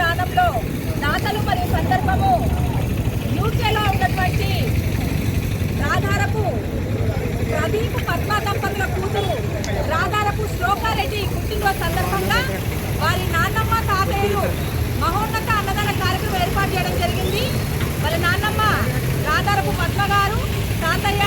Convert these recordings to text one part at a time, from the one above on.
దానంలో దాతలు మరియు సందర్భము యూకేలో ఉన్నటువంటి రాధారపు ప్రదీప్ పద్మ దంపతుల కూతురు రాధారపు శ్లోకారెడ్డి పుట్టినరోజు సందర్భంగా వారి నాన్నమ్మ తాతయ్యలు మహోన్నత అన్నదాన కార్యక్రమం ఏర్పాటు చేయడం జరిగింది. వాళ్ళ నాన్నమ్మ రాధారపు పద్మ గారు తాతయ్య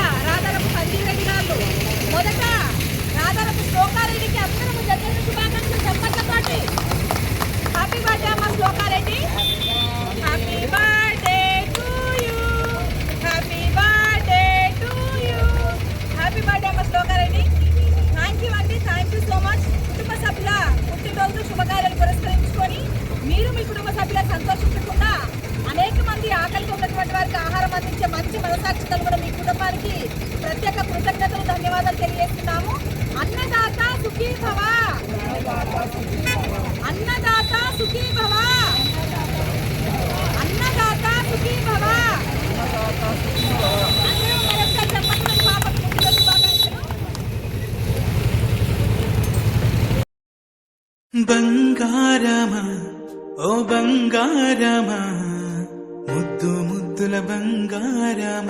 బర్త్డే థ్యాంక్ యూ అండి. థ్యాంక్ యూ సో మచ్ కుటుంబ సభ్యుల పుట్టినరోజు శుభకార్యాలు పురస్కరించుకొని మీరు మీ కుటుంబ సభ్యుల సంతోషించకుండా అనేక మంది ఆకలితో ఉన్నటువంటి వారికి ఆహారం అందించే మంచి మనసాక్షితలు కూడా మీ కుటుంబానికి ప్రత్యేక కృతజ్ఞతలు ధన్యవాదాలు తెలియజేస్తున్నాము. అన్నదాత సుఖీ భవ ಬಂಗಾರಮ ಓ ಬಂಗಾರಮ ಮುದ್ದು ಮುದ್ದುಲ ಬಂಗಾರಮ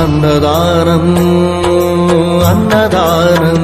అన్నదానం అన్నదానం.